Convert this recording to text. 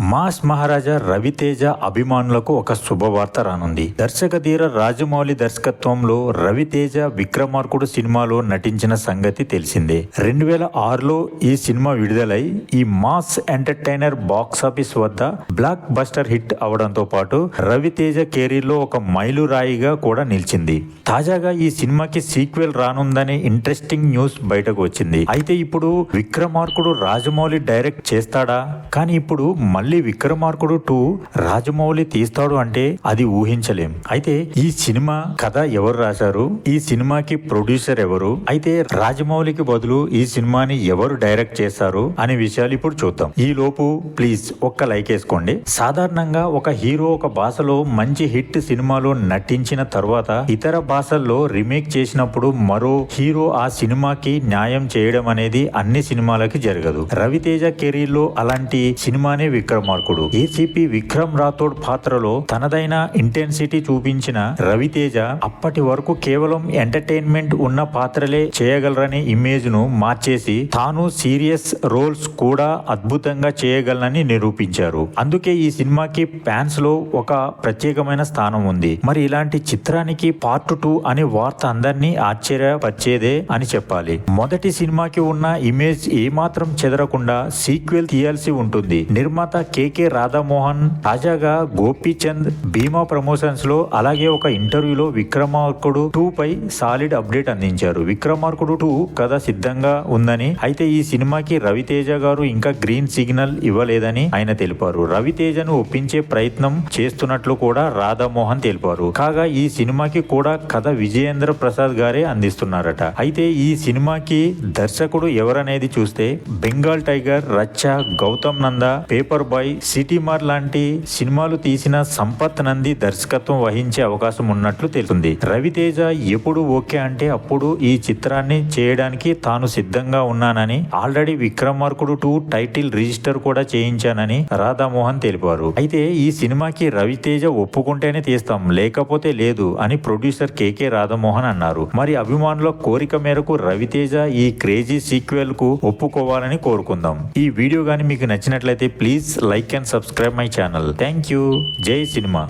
Mass Maharaja Ravi Teja అభిమానులకు ఒక శుభవార్త రానుంది. దర్శక ధీర రాజమౌళి దర్శకత్వంలో రవితేజ విక్రమార్కుడు సినిమాలో నటించిన సంగతి తెలిసిందే. రెండు వేల ఆరులో ఈ సినిమా విడుదలై ఈ మాస్ ఎంటర్టైనర్ బాక్స్ ఆఫీస్ వద్ద బ్లాక్ బస్టర్ హిట్ అవడంతో పాటు రవితేజ కెరీర్లో ఒక మైలురాయిగా కూడా నిలిచింది. తాజాగా ఈ సినిమాకి సీక్వెల్ రానుందనే ఇంట్రెస్టింగ్ న్యూస్ బయటకు వచ్చింది. అయితే ఇప్పుడు విక్రమార్కుడు రాజమౌళి డైరెక్ట్ చేస్తాడా? కానీ ఇప్పుడు మళ్ళీ మళ్ళీ విక్రమార్కుడు టూ రాజమౌళి తీస్తాడు అంటే అది ఊహించలేం. అయితే ఈ సినిమా కథ ఎవరు రాశారు? ఈ సినిమాకి ప్రొడ్యూసర్ ఎవరు? అయితే రాజమౌళికి బదులు ఈ సినిమాని ఎవరు డైరెక్ట్ చేస్తారు అనే విషయాలు ఇప్పుడు చూద్దాం. ఈ లోపు ప్లీజ్ ఒక్క లైక్ వేసుకోండి. సాధారణంగా ఒక హీరో ఒక భాషలో మంచి హిట్ సినిమాలో నటించిన తర్వాత ఇతర భాషల్లో రీమేక్ చేసినప్పుడు మరో హీరో ఆ సినిమాకి న్యాయం చేయడం అనేది అన్ని సినిమాలకి జరగదు. రవితేజ కెరీర్లో అలాంటి సినిమానే విక్రమార్కుడు ఏసీపీ విక్రమ్ రాథోడ్ పాత్రలో తనదైన ఇంటెన్సిటీ చూపించిన రవితేజ అప్పటి వరకు కేవలం ఎంటర్టైన్మెంట్ ఉన్న పాత్రలే చేయగలరనే ఇమేజ్ను మార్చేసి తాను సీరియస్ రోల్స్ కూడా అద్భుతంగా చేయగలనని నిరూపించారు. అందుకే ఈ సినిమాకి ఫ్యాన్స్లో ఒక ప్రత్యేకమైన స్థానం ఉంది. మరి ఇలాంటి చిత్రానికి పార్ట్ టూ అనే వార్త అందరినీ ఆశ్చర్యపరిచేదే అని చెప్పాలి. మొదటి సినిమాకి ఉన్న ఇమేజ్ ఏమాత్రం చెదరకుండా సీక్వెల్ తీయాల్సి ఉంటుంది. నిర్మాత కేకే రాధామోహన్ తాజాగా గోపీచంద్ భీమా ప్రమోషన్స్లో అలాగే ఒక ఇంటర్వ్యూలో విక్రమార్కుడు టూ పై సాలిడ్ అప్డేట్ అందించారు. విక్రమార్కుడు టూ కథ సిద్ధంగా ఉందని అయితే ఈ సినిమాకి రవితేజ గారు ఇంకా గ్రీన్ సిగ్నల్ ఇవ్వలేదని ఆయన తెలిపారు. రవితేజను ఒప్పించే ప్రయత్నం చేస్తున్నట్లు కూడా రాధామోహన్ తెలిపారు. కాగా ఈ సినిమాకి కూడా కథ విజయేంద్ర ప్రసాద్ గారే అందిస్తున్నారట. అయితే ఈ సినిమాకి దర్శకుడు ఎవరనేది చూస్తే Bengal tiger Racha Gautam Nanda paper boy Seetimaarr లాంటి సినిమాలు తీసిన సంపత్ నంది దర్శకత్వం వహించే అవకాశం ఉన్నట్లు తెలుస్తుంది. రవితేజ ఎప్పుడు ఓకే అంటే అప్పుడు ఈ చిత్రాన్ని చేయడానికి తాను సిద్ధంగా ఉన్నానని already Vikramarkudu two title register కూడా చేయించానని రాధామోహన్ తెలిపారు. అయితే ఈ సినిమాకి రవితేజ ఒప్పుకుంటేనే తీస్తాం లేకపోతే లేదు అని ప్రొడ్యూసర్ కేకే రాధామోహన్ అన్నారు. మరి అభిమానుల కోరిక మేరకు రవితేజ ఈ క్రేజీ సీక్వెల్కు ఒప్పుకోవాలని కోరుకుందాం. ఈ వీడియో గాని మీకు నచ్చినట్లయితే please like and subscribe my channel thank you Jai cinema